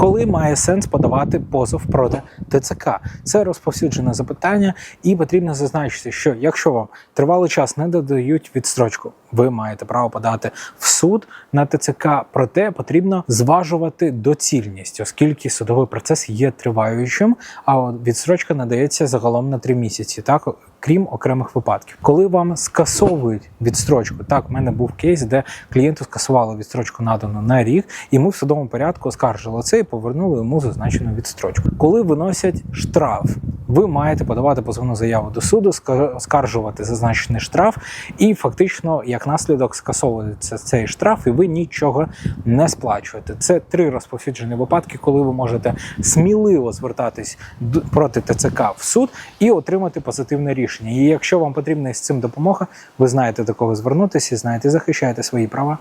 Коли має сенс подавати позов проти ТЦК? Це розповсюджене запитання, і потрібно зазначити, що якщо вам тривалий час не додають відстрочку, ви маєте право подати в суд на ТЦК. Проте потрібно зважувати доцільність, оскільки судовий процес є триваючим, а от відстрочка надається загалом на три місяці, так крім окремих випадків. Коли вам скасовують відстрочку, так в мене був кейс, де клієнту скасували відстрочку надану на рік, і ми в судовому порядку оскаржили це і повернули йому зазначену відстрочку. Коли виносять штраф, ви маєте подавати позовну заяву до суду, ска- оскаржувати зазначений штраф, і фактично, як наслідок, скасовується цей штраф, і ви нічого не сплачуєте. Це три розповсюджені випадки, коли ви можете сміливо звертатись проти ТЦК в суд і отримати позитивне рішення. І якщо вам потрібна з цим допомога, ви знаєте до кого звернутися, знаєте, захищаєте свої права.